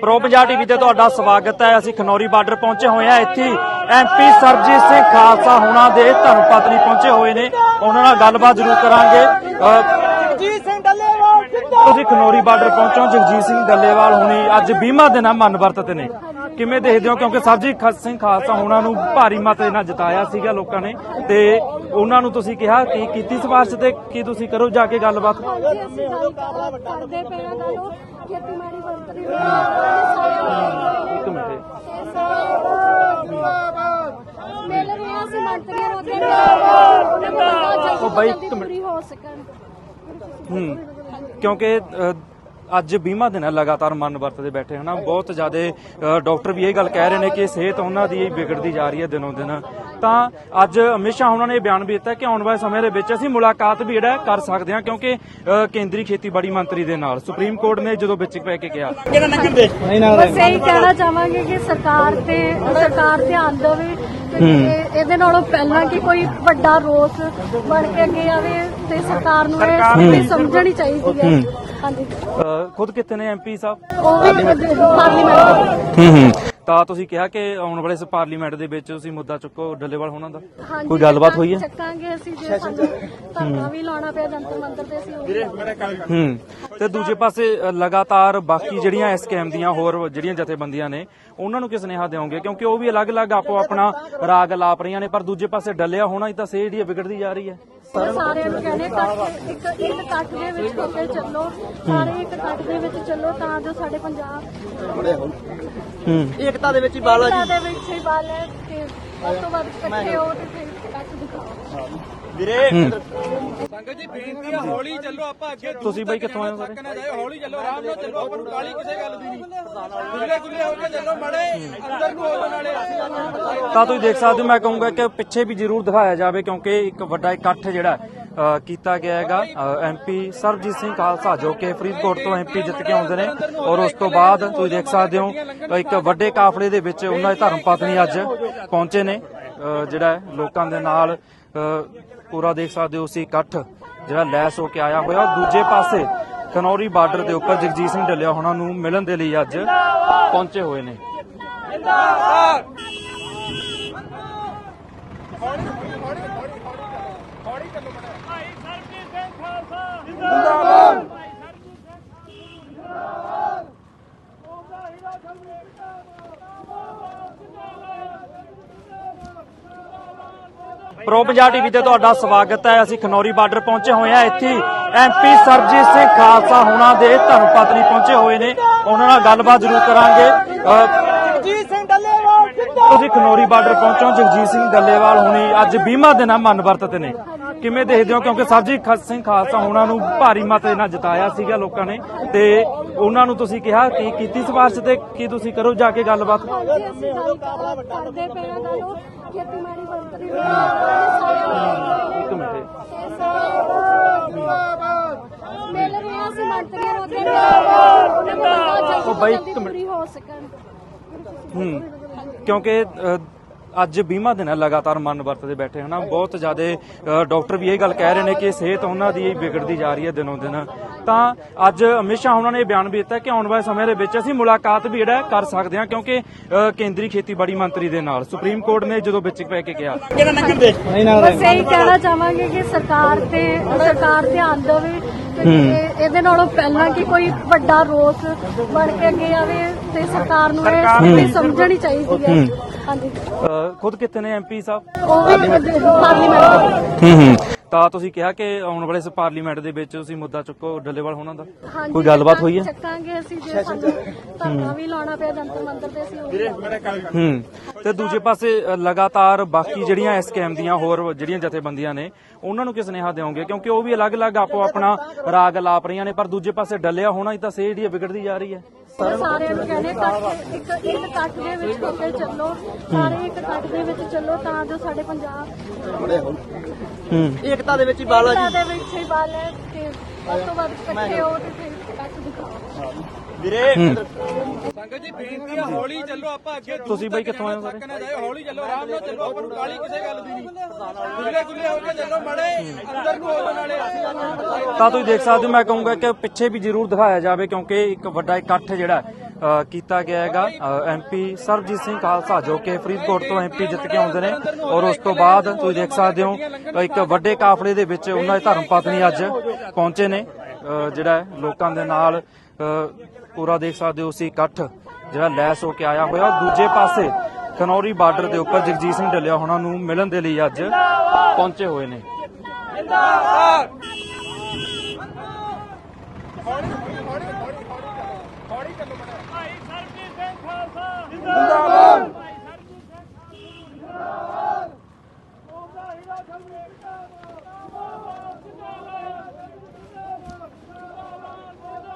Pro Punjab TV ਤੇ ਤੁਹਾਡਾ ਸਵਾਗਤ ਹੈ। ਅਸੀਂ ਖਨੌਰੀ ਬਾਰਡਰ ਪਹੁੰਚੇ ਹੋਏ ਹਾਂ। ਇੱਥੇ ਐਮਪੀ ਸਰਜੀਤ ਸਿੰਘ ਖਾਲਸਾ ਹੁਣਾਂ ਦੇ ਧਰਮ ਪਤਨੀ ਪਹੁੰਚੇ ਹੋਏ ਨੇ। ਉਹਨਾਂ ਨਾਲ ਗੱਲਬਾਤ ਜ਼ਰੂਰ ਕਰਾਂਗੇ। ਅ, ਜੀ ਸਿੰਘ ਡੱਲੇਵਾਲ ਤੁਸੀਂ ਖਨੌਰੀ ਬਾਰਡਰ ਪਹੁੰਚੇ ਜਗਜੀਤ ਸਿੰਘ ਡੱਲੇਵਾਲ ਹੁਣੀ ਅੱਜ 20ਵਾਂ ਦਿਨ ਆ ਮਨ ਵਰਤ ਤੇ ਨੇ। ਕਿਵੇਂ ਦੇਖਦੇ ਹੋ? ਕਿਉਂਕਿ ਖ- ਸਿੰਘ ਖਾਲਸਾ ਹੁਣਾਂ ਨੂੰ ਭਾਰੀ ਮਤ ਦੇ ਨਾਲ ਜਿਤਾਇਆ ਸੀਗਾ ਲੋਕਾਂ ਨੇ ਤੇ ਉਹਨਾਂ ਨੂੰ ਤੁਸੀਂ ਕਿਹਾ ਕੀ ਕੀਤੀ ਸਿਫਾਰਿਸ਼ ਤੇ ਕੀ ਤੁਸੀਂ ਕਰੋ? ਜਾ ਕੇ ਗੱਲਬਾਤ। ਹਾਂਜੀ ਅਸੀਂ ਗੱਲ ਕਰ- ਕਰਦੇ ਪਏ ਹਾਂ ਗੱਲ ਉਹ ਖੇਤੀਬਾੜੀ ਮੰਤਰੀ ਦੇ ਇੱਕ ਮਿੰਟ। ਮਿਲ ਰਿਹਾ ਸੀ ਮੰਤਰੀਆਂ ਨੂੰ ਅੱਗੇ ਉਹਨਾਂ ਨੂੰ ਉਹ ਬਾਈ ਜਲਦੀ ਇੱਕ ਮਿੰਟ। ਪੂਰੀ ਹੋ ਸਕਣ। ਹੂੰ। ਕਿਉਂਕਿ ਅੱਜ 20ਵਾਂ ਦਿਨ ਹੈ ਲਗਾਤਾਰ ਮਨ ਵਰਤਦੇ ਬੈਠੇ ਹਨਾ। ਬਹੁਤ ਜ਼ਿਆਦਾ ਡਾਕਟਰ ਵੀ ਇਹ ਗੱਲ ਕਹਿ ਰਹੇ ਨੇ ਕਿ ਸਿਹਤ ਉਹਨਾਂ ਦੀ ਵਿਗੜਦੀ ਜਾ ਰਹੀ ਹੈ ਦਿਨੋਂ ਦਿਨ। ਤਾਂ ਅੱਜ ਹਮੇਸ਼ਾ ਉਹਨਾਂ ਨੇ ਇਹ ਬਿਆਨ ਵੀ ਦਿੱਤਾ ਕਿ ਆਉਣ ਵਾਲੇ ਸਮੇਂ ਦੇ ਵਿੱਚ ਅਸੀਂ ਮੁਲਾਕਾਤ ਵੀ ਜਿਹੜਾ ਕਰ ਸਕਦੇ ਹਾਂ ਕਿਉਂਕਿ ਕੇਂਦਰੀ ਖੇਤੀਬਾੜੀ ਮੰਤਰੀ ਦੇ ਨਾਲ ਸੁਪਰੀਮ ਕੋਰਟ ਨੇ ਜਦੋਂ ਵਿੱਚ ਪੈ ਕੇ ਕਿਹਾ। ਬਸ ਇਹੀ ਕਹਿਣਾ ਚਾਹਾਂਗੇ ਕਿ ਸਰਕਾਰ ਤੇ ਸਰਕਾਰ ਧਿਆਨ ਦੇਵੇ ਤੇ ਇਹ- ਇਹਦੇ ਨਾਲੋਂ ਪਹਿਲਾਂ ਕਿ ਕੋਈ ਵੱਡਾ ਰੋਸ ਬਣ ਕੇ ਅੱਗੇ ਆਵੇ ਤੇ ਸਰਕਾਰ ਨੂੰ ਇਹ ਸਮਝਣੀ ਚਾਹੀਦੀ ਹੈ। ਹਾਂਜੀ। ਖੁਦ ਕਿੱਥੇ ਨੇ ਐਮਪੀ ਸਾਹਿਬ? ਉਹ ਵੀ ਪਾਰਲੀਮੈਂਟ ਹੂੰ ਹੂੰ। ਤਾਂ ਤੁਸੀਂ ਕਿਹਾ ਕਿ ਆਉਣ ਵਾਲੇ ਇਸ ਪਾਰਲੀਮੈਂਟ ਦੇ ਵਿੱਚ ਤੁਸੀਂ ਮੁੱਦਾ ਚੁੱਕੋ ਡੱਲੇਵਾਲ ਹੋਣਾ ਦਾ? ਹਾਂਜੀ, ਕੋਈ ਗੱਲਬਾਤ ਹੋਈ ਹੈ? ਚੱਕਾਂਗੇ ਅਸੀਂ ਜੇ ਸਾਨੂੰ ਧਰਨਾ ਵੀ ਲਾਉਣਾ ਪਿਆ ਜੰਤਰ ਮੰਤਰ ਤੇ ਅਸੀਂ ਉਹ ਵੀ ਲਾਵਾਂਗੇ। ਹੂੰ। ਤੇ ਦੂਜੇ ਪਾਸੇ ਲਗਾਤਾਰ ਬਾਕੀ ਜਿਹੜੀਆਂ ਇਸ ਸਕੈਮ ਦੀਆਂ ਹੋਰ ਜਿਹੜੀਆਂ ਜਥੇਬੰਦੀਆਂ ਨੇ ਉਹਨਾਂ ਨੂੰ ਕੀ ਸੁਨੇਹਾ ਦਿਓਗੇ? ਕਿਉਂਕਿ ਉਹ ਵੀ ਅਲੱਗ-ਅਲੱਗ ਆਪੋ ਆਪਣਾ ਰਾਗ ਲਾਪ ਰਹੀਆਂ ਨੇ ਪਰ ਦੂਜੇ ਪਾਸੇ ਡੱਲਿਆ ਹੋਣਾ ਹੀ ਤਾਂ ਸੇ ਜਿਹੜੀ ਵਿਗੜਦੀ ਜਾ ਰਹੀ ਹੈ। ਸਾਰਿਆਂ ਨੂੰ ਕਹਿੰਦੇ ਕੱਟ ਇੱਕ ਇੱਕ ਕੱਟ ਦੇ ਵਿੱਚ ਹੋ ਕੇ ਚੱਲੋ ਸਾਰੇ ਇੱਕ ਕੱਟ ਦੇ ਵਿੱਚ ਚੱਲੋ ਤਾਂ ਜੋ ਸਾਡੇ ਪੰਜਾਬ ਹੂੰ। ਏਕਤਾ ਦੇ ਵਿੱਚ ਹੀ ਬਾਲਾ ਏਕਤਾ ਦੇ ਵਿੱਚ ਹੀ ਬਲ ਹੈ ਕਿ ਉਸ ਤੋਂ ਬਾਅਦ ਇਕੱਠੇ ਹੋ ਤੇ ਫਿਰ ਕੱਟ ਦਿਖਾਓ। ਵੀਰੇ ਸੰਗਤ ਜੀ ਬੇਨਤੀ ਆ ਹੌਲੀ ਚੱਲੋ ਆਪਾਂ ਅੱਗੇ ਤੁਸੀਂ ਬਾਈ ਕਿੱਥੋਂ ਆਏ ਹੋ ਸਾਰੇ? ਨਾ ਜਾਇਓ ਹੌਲੀ ਚੱਲੋ ਆਰਾਮ ਨਾਲ ਚੱਲੋ ਆਪਾਂ ਨੂੰ ਕਾਲੀ ਕਿਸੇ ਗੱਲ ਦੀ ਨਹੀਂ। ਖੁੱਲੇ ਖੁੱਲੇ ਹੋ ਕੇ ਚੱਲੋ ਮੜੇ ਅੰਦਰ ਨੂੰ ਹੋ ਜਾਓ ਨਾਲੇ ਤਾਂ ਤੁਸੀਂ ਦੇਖ ਸਕਦੇ ਹੋ ਮੈਂ ਕਹੂੰਗਾ ਕਿ ਪਿੱਛੇ ਵੀ ਜ਼ਰੂਰ ਦਿਖਾਇਆ ਜਾਵੇ ਕਿਉਂਕਿ ਇੱਕ ਵੱਡਾ ਇਕੱਠ ਜਿਹੜਾ ਕੀਤਾ ਗਿਆ ਹੈਗਾ ਐਮਪੀ ਸਰਬਜੀਤ ਸਿੰਘ ਖਾਲਸਾ ਜੋ ਕਿ ਫਰੀਦਕੋਟ ਤੋਂ ਐਮਪੀ ਜਿੱਤ ਕੇ ਆਉਂਦੇ ਨੇ। ਔਰ ਉਸ ਤੋਂ ਬਾਅਦ ਤੁਸੀਂ ਦੇਖ ਸਕਦੇ ਹੋ ਇੱਕ ਵੱਡੇ ਕਾਫਲੇ ਦੇ ਵਿੱਚ ਉਹਨਾਂ ਦੇ ਧਰਮ ਪਤਨੀ ਅੱਜ ਪਹੁੰਚੇ ਨੇ। ਜਿਹੜਾ ਹੈ, ਲੋਕਾਂ ਦੇ ਨਾਲ ਪੂਰਾ ਦੇਖ ਸਕਦੇ ਹੋ ਸੀ ਇਕੱਠ, ਜਿਹੜਾ ਲੈਸ ਹੋ ਕੇ ਆਇਆ ਹੋਇਆ। ਦੂਜੇ ਪਾਸੇ, ਖਨੌਰੀ ਬਾਰਡਰ ਦੇ ਉੱਪਰ ਜਗਜੀਤ ਸਿੰਘ ਢੱਲਿਆ ਉਹਨਾਂ ਨੂੰ ਮਿਲਣ ਦੇ ਲਈ ਅੱਜ ਪਹੁੰਚੇ ਹੋਏ ਨੇ। ਪ੍ਰੋ ਪੰਜਾਬ ਟੀਵੀ ਤੇ ਤੁਹਾਡਾ ਸਵਾਗਤ ਹੈ। ਅਸੀਂ ਖਨੌਰੀ ਬਾਰਡਰ ਪਹੁੰਚੇ ਹੋਏ ਹਾਂ। ਇੱਥੇ ਐਮਪੀ ਸਰਜੀਤ ਸਿੰਘ ਖਾਲਸਾ ਹੁਣਾਂ ਦੇ ਧਰਮ ਪਤਨੀ ਪਹੁੰਚੇ ਹੋਏ ਨੇ। ਉਹਨਾਂ ਨਾਲ ਗੱਲਬਾਤ ਜ਼ਰੂਰ ਕਰਾਂਗੇ। ਅ, ਜੀ ਸਿੰਘ ਡੱਲੇਵਾਲ ਤੁਸੀਂ ਖਨੌਰੀ ਬਾਰਡਰ ਪਹੁੰਚੋ। ਜਗਜੀਤ ਸਿੰਘ ਡੱਲੇਵਾਲ ਹੁਣੀ ਅੱਜ 20ਵਾਂ ਦਿਨ ਆ ਮਨ ਵਰਤ ਤੇ ਨੇ। ਕਿਵੇਂ ਦੇਖਦੇ ਹੋ? ਕਿਉਂਕਿ ਸਰਜੀਤ ਸਿੰਘ ਖਾਲਸਾ ਹੁਣਾਂ ਨੂੰ ਭਾਰੀ ਮਤ ਨਾਲ ਜਿਤਾਇਆ ਸੀਗਾ ਲੋਕਾਂ ਨੇ। ਤੇ ਉਹਨਾਂ ਨੂੰ ਤੁਸੀਂ ਕਿਹਾ ਕੀ ਕੀਤੀ ਸਿਫਾਰਿਸ਼ ਤੇ ਕੀ ਤੁਸੀਂ ਕਰੋ? ਜਾ ਕੇ ਗੱਲਬਾਤ ਕਰਦੇ ਪਏ ਗੱਲ ਖੇਤੀਬਾੜੀ ਮੰਤਰੀ ਦੇ ਇੱਕ ਮਿੰਟ ਮਿਲ ਰਿਹਾ ਸੀ ਮੰਤਰੀਆਂ ਨੂੰ ਅੱਗੇ ਉਹਨਾਂ ਨੂੰ ਜਲਦੀ ਉਹ ਬਾਈ ਜਲਦੀ ਇੱਕ ਮਿੰਟ। ਪੂਰੀ ਹੋ ਸਕਣ। ਹੂੰ ਕਿਉਂਕਿ ਅੱਜ 20ਵਾਂ ਦਿਨ ਹੈ ਲਗਾਤਾਰ ਮਨ ਵਰਤਦੇ ਬੈਠੇ ਹਨਾ। ਬਹੁਤ ਜ਼ਿਆਦਾ ਡਾਕਟਰ ਵੀ ਇਹ ਗੱਲ ਕਹਿ ਰਹੇ ਨੇ ਕਿ ਸਿਹਤ ਉਹਨਾਂ ਦੀ ਵਿਗੜਦੀ ਜਾ ਰਹੀ ਹੈ ਦਿਨੋਂ ਦਿਨ। ਤਾਂ ਅੱਜ ਹਮੇਸ਼ਾ ਉਹਨਾਂ ਨੇ ਇਹ ਬਿਆਨ ਵੀ ਦਿੱਤਾ ਕਿ ਆਉਣ ਵਾਲੇ ਸਮੇਂ ਦੇ ਵਿੱਚ ਅਸੀਂ ਮੁਲਾਕਾਤ ਵੀ ਜਿਹੜਾ ਕਰ ਸਕਦੇ ਹਾਂ ਕਿਉਂਕਿ ਕੇਂਦਰੀ ਖੇਤੀਬਾੜੀ ਮੰਤਰੀ ਦੇ ਨਾਲ। ਸੁਪਰੀਮ ਕੋਰਟ ਨੇ ਜਦੋਂ ਵਿੱਚ ਪੈ ਕੇ ਕਿਹਾ। ਬਸ ਇਹੀ ਕਹਿਣਾ ਚਾਹਾਂਗੇ ਕਿ ਸਰਕਾਰ ਤੇ ਸਰਕਾਰ ਧਿਆਨ ਦੇਵੇ ਤੇ ਇਹ- ਇਹਦੇ ਨਾਲੋਂ ਪਹਿਲਾਂ ਕਿ ਕੋਈ ਵੱਡਾ ਰੋਸ ਬਣ ਕੇ ਅੱਗੇ ਆਵੇ ਤੇ ਸਰਕਾਰ ਨੂੰ ਇਹ ਸਮਝਣੀ ਚਾਹੀਦੀ ਹੈ। ਹਾਂਜੀ। ਖੁਦ ਕਿੱਥੇ ਨੇ ਐਮਪੀ ਸਾਹਿਬ? ਉਹ ਵੀ ਪਾਰਲੀਮੈਂਟ ਹੂੰ ਹੂੰ। ਤਾਂ ਤੁਸੀਂ ਕਿਹਾ ਕਿ ਆਉਣ ਵਾਲੇ ਪਾਰਲੀਮੈਂਟ ਦੇ ਵਿੱਚ ਤੁਸੀਂ ਮੁੱਦਾ ਚੁੱਕੋ ਡੱਲੇਵਾਲ ਹੋਣਾ ਦਾ ਹਾਂਜੀ, ਕੋਈ ਗੱਲਬਾਤ ਹੋਈ ਹੈ ਚੱਕਾਂਗੇ ਅਸੀਂ ਜੇ ਸਾਨੂੰ ਧਰਨਾ ਵੀ ਲਾਉਣਾ ਪਿਆ ਜੰਤਰ ਮੰਤਰ ਤੇ ਅਸੀਂ ਉਹ ਵੀ ਲਾਵਾਂਗੇ। ਹੂੰ ਤੇ ਦੂਜੇ ਪਾਸੇ ਲਗਾਤਾਰ ਬਾਕੀ ਜਿਹੜੀਆਂ ਇਸ ਸਕੈਮ ਦੀਆਂ ਹੋਰ ਜਿਹੜੀਆਂ ਜਥੇਬੰਦੀਆਂ ਨੇ ਉਹਨਾਂ ਨੂੰ ਕੀ ਸੁਨੇਹਾ ਦਿਓਗੇ? ਕਿਉਂਕਿ ਉਹ ਵੀ ਅਲੱਗ-ਅਲੱਗ ਆਪੋ ਆਪਣਾ ਰਾਗ ਲਾਪ ਰਹੀਆਂ ਨੇ ਪਰ ਦੂਜੇ ਪਾਸੇ ਡੱਲਿਆ ਹੋਣਾ ਹੀ ਤਾਂ ਸੇ ਜਿਹੜੀ ਵਿਗੜਦੀ ਜਾ ਰਹੀ ਹੈ। ਸਾਰਿਆਂ ਨੂੰ ਕਹਿੰਦੇ ਕੱਟ ਇੱਕ ਇੱਕ ਕੱਟ ਦੇ ਵਿੱਚ ਚੱਲੋ। ਸਾਰੇ ਇੱਕ ਕੱਟ ਦੇ ਵਿੱਚ ਚੱਲੋ ਤਾਂ ਜੋ ਸਾਡੇ ਪੰਜਾਬ ਹੂੰ। ਏਕਤਾ ਦੇ ਵਿੱਚ ਹੀ ਬਾਲਾ ਏਕਤਾ ਦੇ ਵਿੱਚ ਹੀ ਬਲ ਹੈ ਤੋਂ ਬਾਅਦ ਇਕੱਠੇ ਹੋ ਤੇ ਫਿਰ ਕੱਟ ਦਿਖਾਓ ਵੀਰੇ ਸੰਗਤ ਜੀ ਬੇਨਤੀ ਆ ਹੌਲੀ ਚੱਲੋ ਆਪਾਂ ਅੱਗੇ ਤੁਸੀਂ ਬਾਈ ਕਿੱਥੋਂ ਆਏ ਹੋ ਸਾਰੇ? ਹੌਲੀ ਚੱਲੋ ਆਰਾਮ ਨਾਲ ਚੱਲੋ ਆਪਾਂ ਨੂੰ ਕਾਲੀ ਕਿਸੇ ਗੱਲ ਦੀ ਨਹੀਂ। ਖੁੱਲੇ ਖੁੱਲੇ ਹੋ ਕੇ ਚੱਲੋ ਮੜੇ ਅੰਦਰ ਨੂੰ ਹੋ ਨਾਲੇ ਤਾਂ ਤੁਸੀਂ ਦੇਖ ਸਕਦੇ ਹੋ ਮੈਂ ਕਹੂੰਗਾ ਕਿ ਪਿੱਛੇ ਵੀ ਜ਼ਰੂਰ ਦਿਖਾਇਆ ਜਾਵੇ ਕਿਉਂਕਿ ਇੱਕ ਵੱਡਾ ਇਕੱਠ ਜਿਹੜਾ ਕੀਤਾ ਗਿਆ ਹੈਗਾ ਐਮਪੀ ਸਰਬਜੀਤ ਸਿੰਘ ਖਾਲਸਾ ਜੋ ਕਿ ਫਰੀਦਕੋਟ ਤੋਂ ਐਮਪੀ ਜਿੱਤ ਕੇ ਆਉਂਦੇ ਨੇ। ਔਰ ਉਸ ਤੋਂ ਬਾਅਦ ਤੁਸੀਂ ਦੇਖ ਸਕਦੇ ਹੋ ਇੱਕ ਵੱਡੇ ਕਾਫਲੇ ਦੇ ਵਿੱਚ ਉਹਨਾਂ ਦੇ ਧਰਮ ਪਤਨੀ ਅੱਜ ਪਹੁੰਚੇ ਨੇ। ਜਿਹੜਾ ਲੋਕਾਂ ਦੇ ਨਾਲ ਪੂਰਾ ਦੇਖ ਸਕਦੇ ਹੋ ਸੀ ਇਕੱਠ, ਜਿਹੜਾ ਲੈਸ ਹੋ ਕੇ ਆਇਆ ਹੋਇਆ। ਦੂਜੇ ਪਾਸੇ ਕਨੌਰੀ ਬਾਰਡਰ ਦੇ ਉੱਪਰ ਜਗਜੀਤ ਸਿੰਘ ਢੱਲਿਆ ਹੋਣਾ ਨੂੰ ਮਿਲਣ ਦੇ ਲਈ ਅੱਜ ਪਹੁੰਚੇ ਹੋਏ ਨੇ। ਜਿੰਦਾਬਾਦ!